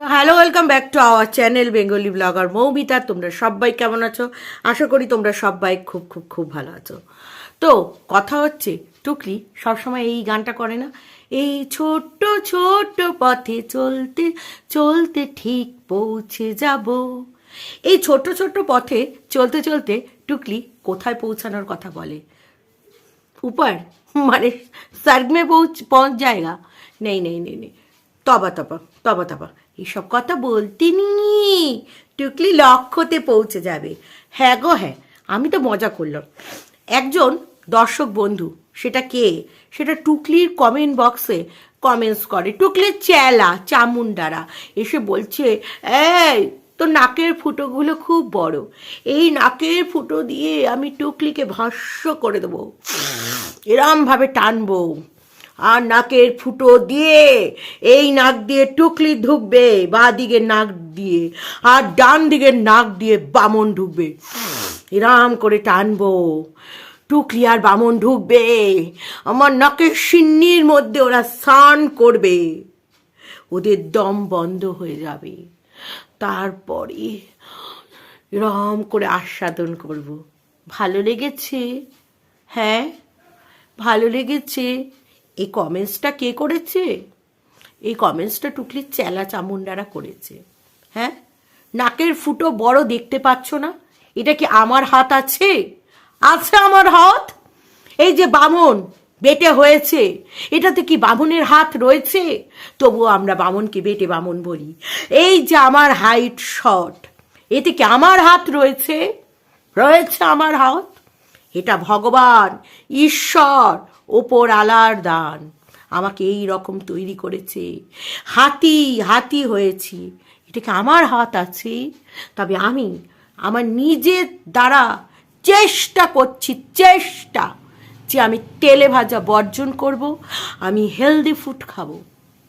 Hello welcome back to our channel Bengali blogger Moumita তোমরা সবাই কেমন আছো? আশা করি তোমরা সবাই খুব খুব খুব ভালো আছো। তো, কথা হচ্ছে, টুকলি সবসময় এই গানটা করে না। এই ছোট্ট ছোট্ট পথে চলতে চলতে ঠিক পৌঁছে যাব। এই ছোট্ট ছোট্ট পথে চলতে চলতে টুকলি কোথায় পৌঁছানোর কথা বলে? উপার মানে সার্গমে পৌঁছ পৌঁছ জায়গা। নেই নেই নেই নেই। তবা তবা তবা তবা। এইসব কথা বলতে নি টুকলি লক্ষ্যতে পৌঁছে যাবে। হ্যাঁ গো হ্যাঁ আমি তো মজা করলাম। একজন দর্শক বন্ধু, সেটা কে? সেটা টুকলির কমেন্ট বক্সে কমেন্টস করে। টুকলির চেলা চামুন্ডারা এসে বলছে, এই তো নাকের ফুটোগুলো খুব বড়। এই নাকের ফুটো দিয়ে আমি টুকলিকে ভস্য করে দেবো। এরমভাবে টানবো। আর নাকের ফুটো দিয়ে, এই নাক দিয়ে টুকলি ঢুকবে বা দিকে নাক দিয়ে, আর ডান দিকের নাক দিয়ে বামন ঢুকবে। এরাম করে টানবো, টুকলি আর বামন ঢুকবে। আমার নাকের সিন্নির মধ্যে ওরা স্নান করবে। ওদের দম বন্ধ হয়ে যাবে। তারপরে এরম করে আস্বাদন করব। ভালো লেগেছে? হ্যাঁ? ভালো লেগেছে? এই কমেন্টসটা কে করেছে? এই কমেন্টসটা টুকলির চেলা চামুন্ডারা করেছে। হ্যাঁ? নাকের ফুটো বড় দেখতে পাচ্ছ না? এটা কি আমার হাত আছে? আছে আমার হাত? এই যে বামন, বেটে হয়েছে। এটাতে কি বামনের হাত রয়েছে? তবুও আমরা বামনকে বেটে বামন বলি। এই যে আমার হাইট শর্ট এতে কি আমার হাত রয়েছে? রয়েছে আমার হাত? এটা ভগবান, ঈশ্বর ওপর আলার দান। আমাকে এই রকম তৈরি করেছে। হাতি হাতি হয়েছি। এটা কি আমার হাত আছে? তবে আমি আমার নিজের দ্বারা চেষ্টা করছি, চেষ্টা যে আমি তেলে ভাজা বর্জন করব, আমি হেলদি ফুড খাব।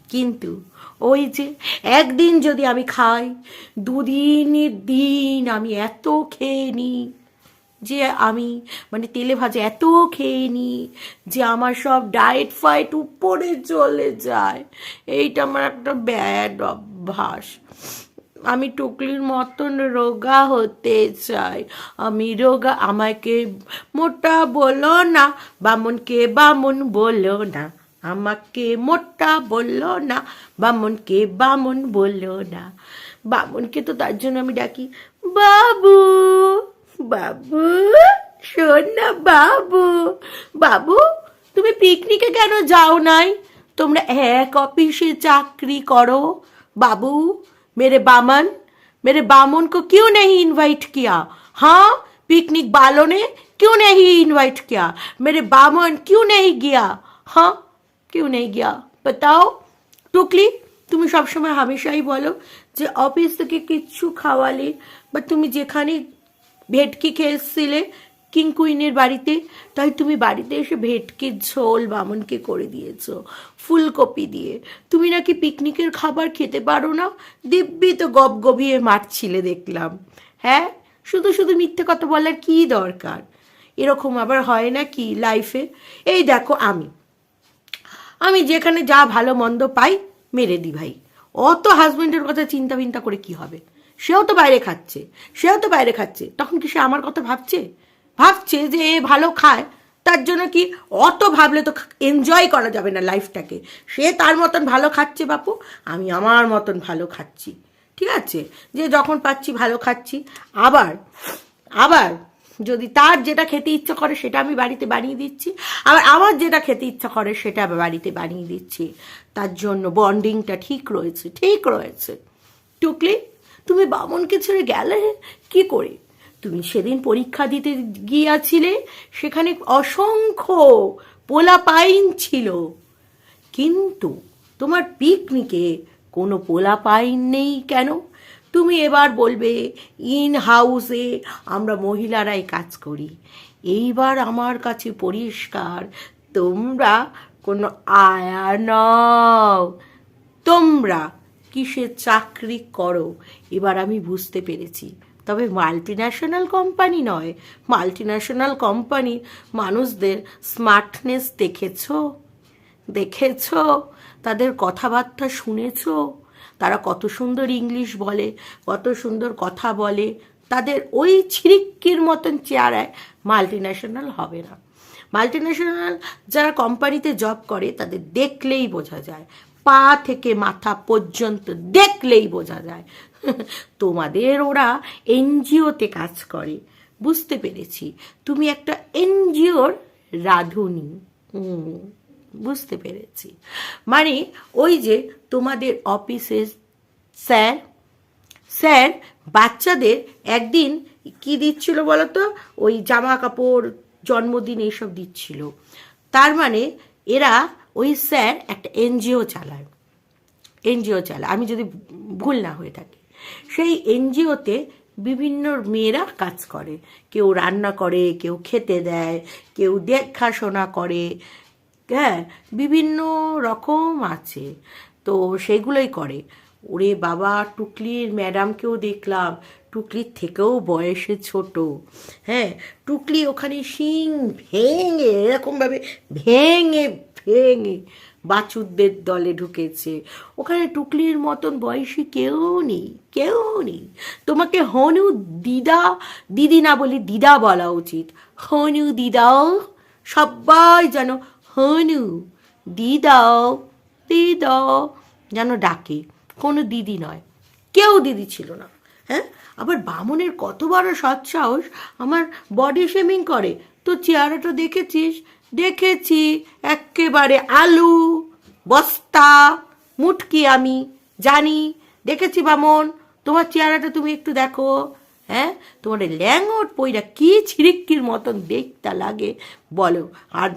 কিন্তু ওই যে একদিন যদি আমি খাই, দুদিনের দিন আমি এত খেয়ে নিই। যে আমি মানে তেলে ভাজা এত খেয়ে নি যে আমার সব ডায়েট ফাইট উপরে চলে যায়। এইটা আমার একটা ব্যাড অভ্যাস। আমি টুকলির মতন রোগা হতে চাই। আমি রোগা, আমাকে মোটা বলো না, বামনকে বামন বলো না, আমাকে মোটা বলল না, বামনকে বামন বলল না। বামনকে তো তার জন্য আমি ডাকি, বাবু বাবু, শোন না বাবু। বাবু, তুমি পিকনিকে কেন যাও নাই? তোমরা এক অফিসে চাকরি করো। বাবু, মেরে বামন মেরে বামন কো क्यों नहीं ইনভাইট কিয়া? হ্যাঁ পিকনিক वालों ने क्यों नहीं इनवाइट किया मेरे बामन क्यों नहीं गया हाँ क्यों नहीं गया টুকলি, তুমি সবসময় হামেশাই বলো যে অফিস থেকে কিচ্ছু খাওয়ালে বা তুমি যেখানে ভেটকি খেয়েছিলে কিং কুইনের বাড়িতে? তাই তুমি বাড়িতে এসে ভেটকির ঝোল বামনকে করে দিয়েছ, ফুলকপি দিয়ে। তুমি নাকি পিকনিকের খাবার খেতে পারো না? দিব্যি তো গপ গবিয়ে মারছিলে দেখলাম। হ্যাঁ শুধু শুধু মিথ্যে কথা বলার কি দরকার? এরকম আবার হয় না কি লাইফে এই দেখো আমি। আমি যেখানে যা ভালো মন্দ পাই মেরে দিই ভাই। অত হাজবেন্ডের কথা চিন্তা ভিন্তা করে কি হবে? সেও তো বাইরে খাচ্ছে, সেও তো বাইরে খাচ্ছে। তখন কি সে আমার কথা ভাবছে? ভাবছে যে এ ভালো খায়, তার জন্য কি অত ভাবলে তো এনজয় করা যাবে না লাইফটাকে সে তার মতন ভালো খাচ্ছে বাপু, আমি আমার মতন ভালো খাচ্ছি। ঠিক আছে? যে যখন পাচ্ছি ভালো খাচ্ছি। আবার আবার যদি তার যেটা খেতে ইচ্ছা করে সেটা আমি বাড়িতে বানিয়ে দিচ্ছি, আবার আমার যেটা খেতে ইচ্ছা করে সেটা বাড়িতে বানিয়ে দিচ্ছি। তার জন্য বন্ডিংটা ঠিক রয়েছে ঠিক রয়েছে। টুকলি তুমি বামনকে ছেড়ে গেলে? কি করে? তুমি সেদিন পরীক্ষা দিতে গিয়াছিলে, সেখানে অসংখ্য পোলা পাইন ছিল। কিন্তু তোমার পিকনিকে কোনো পোলা পাইন নেই কেন? তুমি এবার বলবে ইন হাউসে আমরা মহিলারাই কাজ করি। এইবার আমার কাছে পরিষ্কার, তোমরা কোনো আয়া নও। তোমরা কিসের চাকরি করো? এবার আমি বুঝতে পেরেছি। তবে মাল্টি ন্যাশনাল কোম্পানি নয়। মাল্টি ন্যাশনাল কোম্পানি মানুষদের স্মার্টনেস দেখেছ? দেখেছ? তাদের কথাবার্তা শুনেছো? তারা কত সুন্দর ইংলিশ বলে, কত সুন্দর কথা বলে। তাদের ওই ছিরিক্কির মতন চেহারায় মাল্টি ন্যাশনাল হবে না। মাল্টি ন্যাশনাল যারা কোম্পানিতে জব করে, তাদের দেখলেই বোঝা যায়। পা থেকে মাথা পর্যন্ত দেখলেই বোঝা যায়। তোমাদের ওরা এনজিওতে কাজ করে। বুঝতে পেরেছি। তুমি একটা এনজিওর রাঁধুনি। বুঝতে পেরেছি। মানে ওই যে তোমাদের অফিসে স্যার স্যার বাচ্চাদের একদিন কি দিচ্ছিল বলো তো ওই জামা কাপড়, জন্মদিন এইসব দিচ্ছিল। তার মানে এরা ওই স্যার একটা এনজিও চালায়। এনজিও চালায়। আমি যদি ভুল না হয়ে থাকি। সেই এনজিওতে বিভিন্ন মেয়েরা কাজ করে। কেউ রান্না করে, কেউ খেতে দেয়, কেউ দেখাশোনা করে। হ্যাঁ বিভিন্ন রকম আছে। তো সেগুলোই করে। ওরে বাবা, টুকলির ম্যাডামকেও দেখলাম টুকলির থেকেও বয়সে ছোট। হ্যাঁ টুকলি ওখানে শিং ভেঙে, এরকমভাবে ভেঙে ভেঙে বাছুরদের দলে ঢুকেছে। ওখানে টুকলির মতন বয়সী কেউ নেই কেউ নেই। তোমাকে হনু দিদা, দিদি না বলি দিদা বলা উচিত। হনু দিদাও সবাই যেন হনু দিদাও দিদাও যেন ডাকে। কোনো দিদি নয়, কেউ দিদি ছিল না। হ্যাঁ আবার বামনের কত বড় সৎসাহস, আমার বডি শেমিং করে। তো চেহারাটা দেখেছিস? দেখেছি, একেবারে আলু, বস্তা, মুটকি আমি, জানি। দেখেছি বামন, তোমার চেহারাটা তুমি একটু দেখো হ্যাঁ? তোমার ল্যাঙ্গট পইরা কি ছিরিক্কির মতন দেখতে লাগে, বলো। আর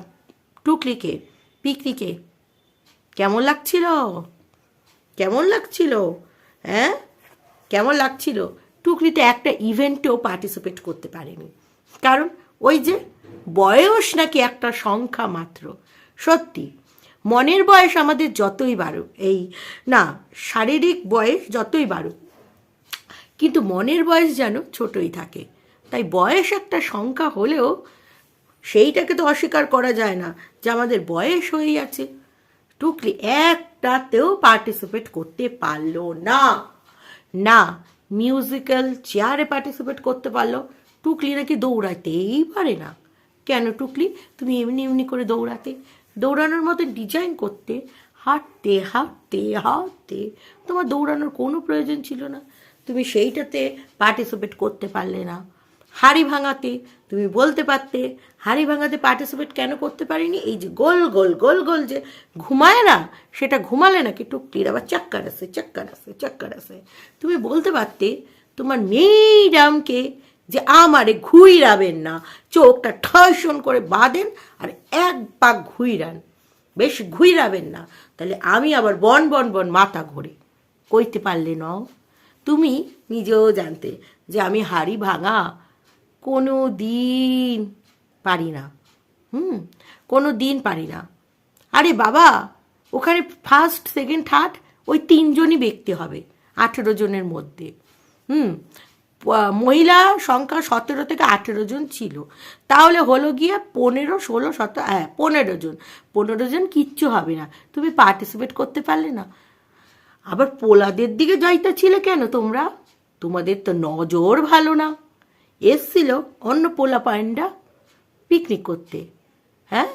টুকলিকে, পিকনিকে, কেমন লাগছিল? কেমন লাগছিল? হ্যাঁ? কেমন লাগছিল? টুকরিতে একটা ইভেন্টেও পার্টিসিপেট করতে পারেনি। কারণ ওই যে বয়স নাকি একটা সংখ্যা মাত্র। সত্যি, মনের বয়স আমাদের যতই বাড়ুক, এই না, শারীরিক বয়স যতই বাড়ুক, কিন্তু মনের বয়স যেন ছোটই থাকে। তাই বয়স একটা সংখ্যা হলেও সেইটাকে তো অস্বীকার করা যায় না যে আমাদের বয়স হয়ে আছে। টুকলি একটাতেও পার্টিসিপেট করতে পারল না। না মিউজিক্যাল চেয়ারে পার্টিসিপেট করতে পারল। টুকলি নাকি দৌড়াতেই পারে না। কেন টুকলি? তুমি এমনি এমনি করে দৌড়াতে। দৌড়ানোর মতো ডিজাইন করতে, হাঁটতে হাঁটতে হাঁটতে তোমার দৌড়ানোর কোনো প্রয়োজন ছিল না। তুমি সেইটাতে পার্টিসিপেট করতে পারলে না। হাড়ি ভাঙাতে, তুমি বলতে পারতে, হাড়ি ভাঙাতে পার্টিসিপেট কেন করতে পারিনি? এই যে গোল গোল গোল গোল যে ঘুমায় না, সেটা ঘুমালে নাকি টুকটির আবার চাক্কার আছে চাক্কার আছে চাক্কার আছে তুমি বলতে পারতে, তোমার মেয়েডামকে যে আমারে ঘুইরাবেন না, চোখটা ঠসন করে বাঁধেন আর এক পাক ঘুইরান, বেশ ঘুইরাবেন না, তাহলে আমি আবার বন বন বন মাথা ঘোরে। কইতে পারলে ন তুমি নিজেও জানতে যে আমি হাড়ি ভাঙা কোনো দিন পারি না। হুম, কোনো দিন পারি না। আরে বাবা, ওখানে ফার্স্ট সেকেন্ড থার্ড ওই তিনজনই ব্যক্তি হবে, আঠেরো জনের মধ্যে। হুম মহিলা সংখ্যা সতেরো থেকে আঠেরো জন ছিল। তাহলে হলো গিয়ে পনেরো, ষোলো, সতেরো হ্যাঁ পনেরো জন। পনেরো জন কিচ্ছু হবে না। তুমি পার্টিসিপেট করতে পারলে না। আবার পোলাদের দিকে যাইতেছিলে কেন তোমরা? তোমাদের তো নজর ভালো না। এসছিল অন্য পোলা পান্ডা পিকনিক করতে হ্যাঁ?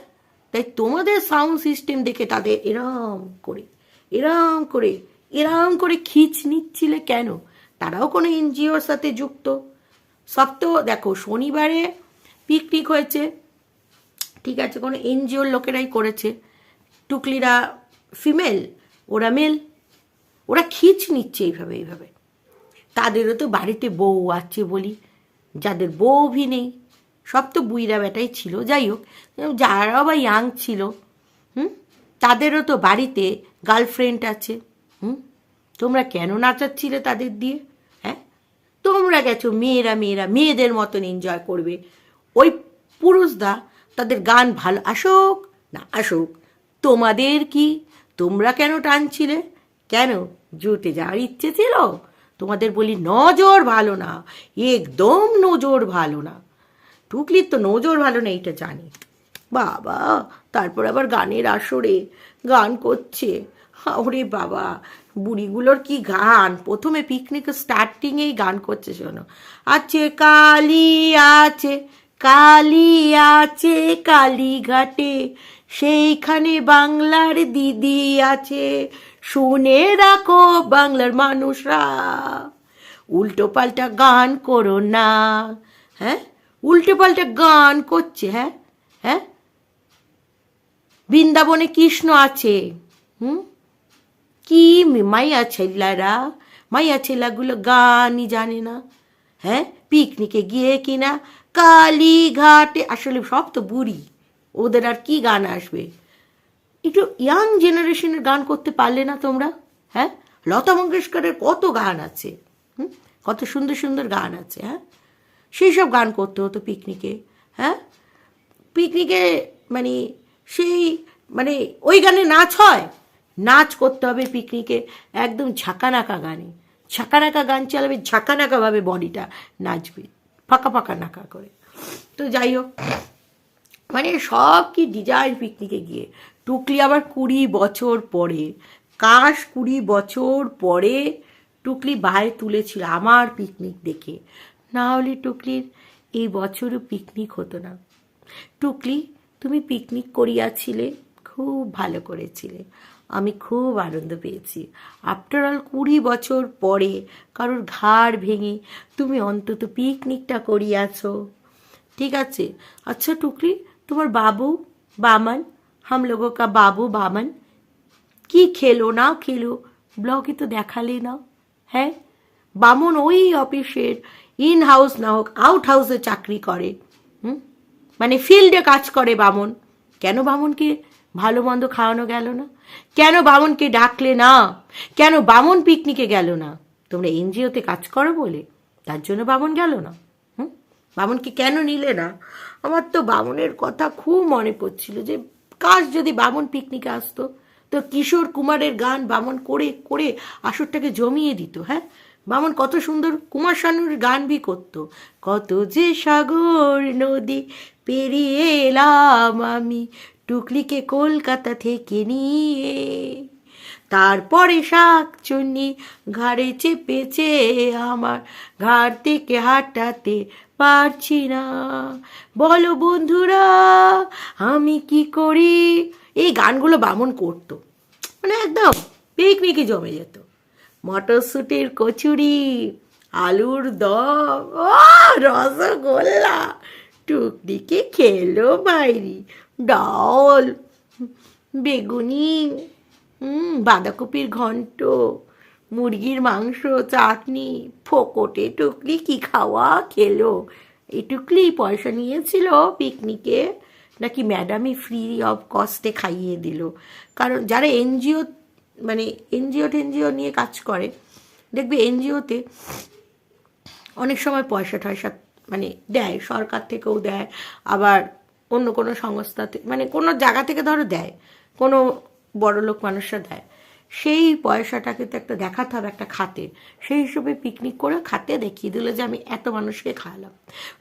তাই তোমাদের সাউন্ড সিস্টেম দেখে তাদের এরম করে এরম করে এরম করে খিচ নিচ্ছিলে কেন? তারাও কোনো এনজিওর সাথে যুক্ত। সব তো দেখো, শনিবারে পিকনিক হয়েছে, ঠিক আছে, কোনো এনজিওর লোকেরাই করেছে। টুকলিরা ফিমেল ওরা মেল ওরা খিচ নিচ্ছে এইভাবে এইভাবে। তাদেরও তো বাড়িতে বউ আছে বলি। যাদের বউভি নেই, সব তো বুইরা বেটাই ছিল। যাই হোক যারা বা ইয়াং ছিল, হুম? তাদেরও তো বাড়িতে গার্লফ্রেন্ড আছে, হুম? তোমরা কেন নাচাচ্ছিলে তাদের দিয়ে হ্যাঁ? তোমরা গেছো মেয়েরা মেয়েরা, মেয়েদের মতন এনজয় করবে। ওই পুরুষদা তাদের গান ভালো আসুক না আসুক, তোমাদের কি? তোমরা কেন টানছিলে? কেন? জুটে যাওয়ার ইচ্ছে ছিল? তোমাদের বলি নজর ভালো না, একদম নজর ভালো না। টুকলির তো নজর ভালো না এইটা জানি। বাবা, তারপর আবার গানের আসরে গান করছে। ওরে বাবা, বুড়িগুলোর কি গান? প্রথমে পিকনিক স্টার্টিংয়েই গান করছে, শোনো। আছে কালি আছে কালি আছে, কালীঘাটে, সেইখানে বাংলার দিদি আছে। শুনে রাখো বাংলার মানুষরা। উল্টো পাল্টা গান করো না। হ্যাঁ? উল্টো পাল্টা গান করছে হ্যাঁ? হ্যাঁ? বৃন্দাবনে কৃষ্ণ আছে। হুম? কি মাইয়া ছেলারা মাইয়া ছেলাগুলো গানই জানে না। হ্যাঁ? পিকনিকে গিয়ে কিনা কালীঘাটে, আসলে সব তো বুড়ি। ওদের আর কি গান আসবে? একটু ইয়াং জেনারেশনের গান করতে পারলে না তোমরা? হ্যাঁ? লতা মঙ্গেশকরের কত গান আছে? হুম? কত সুন্দর সুন্দর গান আছে হ্যাঁ? সেই সব গান করতে হতো পিকনিকে হ্যাঁ? পিকনিকে মানে সেই মানে ওই গানে নাচ হয়। নাচ করতে হবে পিকনিকে, একদম ঝাঁকানাকা গানে। ঝাঁকানাকা গান চালাবে, ঝাঁকানাকাভাবে বডিটা নাচবে, ফাঁকা ফাঁকা নাকা করে। তো যাই হোক মানে সব কি ডিজাইন পিকনিকে গিয়ে টুকলি আবার কুড়ি বছর পরে, কাশ কুড়ি বছর পরে টুকলি বাইরে তুলেছিল আমার পিকনিক দেখে। না হলে টুকলির এই বছরও পিকনিক হতো না। টুকলি, তুমি পিকনিক করিয়াছিলে, খুব ভালো করেছিলে। আমি খুব আনন্দ পেয়েছি। আফটার অল কুড়ি বছর পরে কারোর ঘাড় ভেঙে তুমি অন্তত পিকনিকটা করিয়াছ। ঠিক আছে? আচ্ছা টুকলি, তোমার বাবু, বামান हम लोगों का বাবু বামন কি খেলো না খেলো ব্লগে তো দেখালে না হ্যাঁ বামন ওই অফিসের ইন হাউস না হোক আউট হাউসে চাকরি করে হুম মানে ফিল্ডে কাজ করে বামন কেন বামনকে ভালো মন্দ খাওয়ানো গেল না কেন বামনকে ডাকলে না কেন বামন পিকনিকে গেল না তোমরা এনজিওতে কাজ করো বলে তার জন্য বামন গেল না হুম বামনকে কেন নিলে না আমার তো বামনের কথা খুব মনে পড়ছিল যে কাজ যদি বামন পিকনিকে আসতো, তো কিশোর কুমারের গান বামন করে করে আসরটাকে জমিয়ে দিত হ্যাঁ? বামন কত সুন্দর কুমার শানুর গান বি করতো। কত যে সাগর নদী পেরিয়ে এলাম আমি, টুকলিকে কলকাতা থেকে নিয়ে। তারপরে শাক চুন্নি ঘাড়ে চেপেছে আমার। ঘাড় থেকে হাঁটাতে পারছি না। বলো বন্ধুরা, আমি কি করি? এই গানগুলো বামন করতো। মানে একদম পিকনিকে জমে যেত। মটরশুটির কচুরি, আলুর দম ও রসগোল্লা, টুকটিকে খেলো বাইরি, ডাল, বেগুনি হুম, বাঁধাকপির ঘন্ট, মুরগির মাংস, চাটনি, ফোকটে টুকলি কি খাওয়া খেলো? এই টুকলি পয়সা নিয়েছিল পিকনিকে নাকি ম্যাডামই ফ্রি অফ কস্টে খাইয়ে দিল? কারণ যারা এনজিও মানে এনজিও টেনজিও নিয়ে কাজ করে, দেখবে এনজিওতে অনেক সময় পয়সা টয়সা মানে দেয়, সরকার থেকেও দেয়, আবার অন্য কোনো সংস্থা মানে কোনো জায়গা থেকে ধরো দেয়, কোনো বড় লোক মানুষরা দেয়। সেই পয়সাটাকে তো একটা দেখাতে হবে, একটা খাতে। সেই হিসেবে পিকনিক করে খাতে, দেখিয়ে দিল যে আমি এত মানুষকে খাওয়ালাম।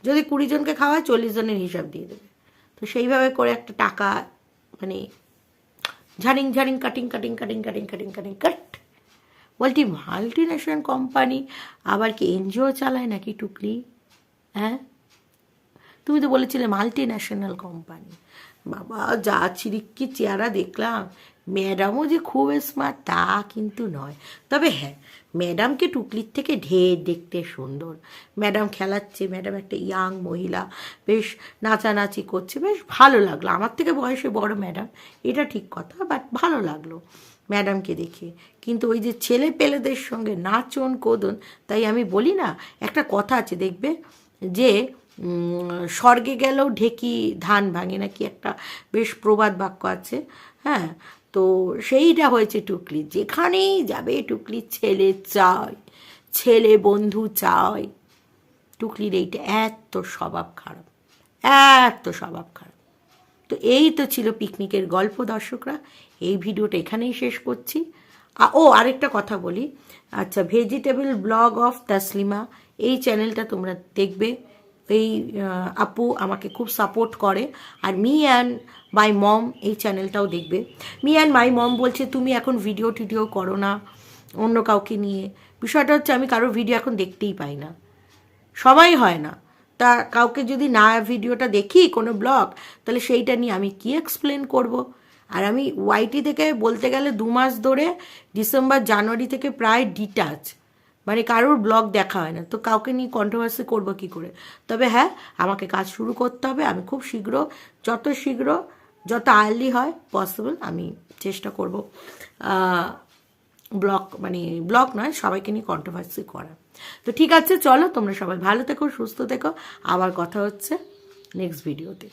যদি কুড়ি জনকে খাওয়ায়, চল্লিশ জনের হিসাব দিয়ে দেবে। তো সেইভাবে করে একটা টাকা মানে ঝাড়িং ঝাড়িং cutting cutting cutting cutting cutting cutting cut বলটি মাল্টি ন্যাশনাল কোম্পানি আবার কি এনজিও চালায় নাকি টুকলি? হ্যাঁ? তুমি তো বলেছিলে মাল্টি ন্যাশনাল কোম্পানি বাবা, যা চিরিক্কি চেহারা দেখলাম। ম্যাডামও যে খুব স্মার্ট তা কিন্তু নয়। তবে হ্যাঁ ম্যাডামকে টুকলির থেকে ঢের দেখতে সুন্দর। ম্যাডাম খেলাচ্ছে, ম্যাডাম একটা ইয়াং মহিলা, বেশ নাচানাচি করছে, বেশ ভালো লাগল। আমার থেকে বয়সে বড় ম্যাডাম, এটা ঠিক কথা বাট ভালো লাগল ম্যাডামকে দেখে। কিন্তু ওই যে ছেলে পেলেদের সঙ্গে নাচন, কোদন, তাই আমি বলি না, একটা কথা আছে, দেখবে? যে স্বর্গে গেলেও ঢেকি ধান ভাঙে, নাকি একটা বেশ প্রবাদ বাক্য আছে হ্যাঁ? তো সেইটা হয়েছে টুকলি। যেখানেই যাবে টুকলি ছেলে চায়, ছেলে বন্ধু চায়। টুকলির এইটা এত স্বভাব খারাপ, এত স্বভাব খারাপ। তো এই তো ছিল পিকনিকের গল্প দর্শকরা। এই ভিডিওটা এখানেই শেষ করছি। ও আরেকটা কথা বলি। আচ্ছা ভেজিটেবল ব্লগ অফ তাসলিমা এই চ্যানেলটা তোমরা দেখবে। এই আপু আমাকে খুব সাপোর্ট করে। আর মি অ্যান্ড মাই মম এই চ্যানেলটাও দেখবে। মি অ্যান্ড মাই মম বলছে, তুমি এখন ভিডিও টিডিও করো না অন্য কাউকে নিয়ে। বিষয়টা হচ্ছে, আমি কারোর ভিডিও এখন দেখতেই পাই না। সবাই হয় না। তা কাউকে যদি না ভিডিওটা দেখি কোনো ব্লগ তাহলে সেইটা নিয়ে আমি কি এক্সপ্লেন করব? আর আমি ওয়াইটি থেকে বলতে গেলে দু মাস ধরে ডিসেম্বর জানুয়ারি থেকে প্রায় ডিটাচ মানে কারোর ব্লগ দেখা হয় না। তো কাউকে নিয়ে কন্ট্রোভার্সি করব কি করে? তবে হ্যাঁ আমাকে কাজ শুরু করতে হবে। আমি খুব শীঘ্র, যত শীঘ্র যত আর্লি হয় পসিবল আমি চেষ্টা করব ব্লগ মানে ব্লগ নয়, সবাইকে নিয়ে কন্ট্রোভার্সি করা। তো ঠিক আছে, চলো তোমরা সবাই ভালো থেকো, সুস্থ থেকো। আবার কথা হচ্ছে নেক্সট ভিডিওতে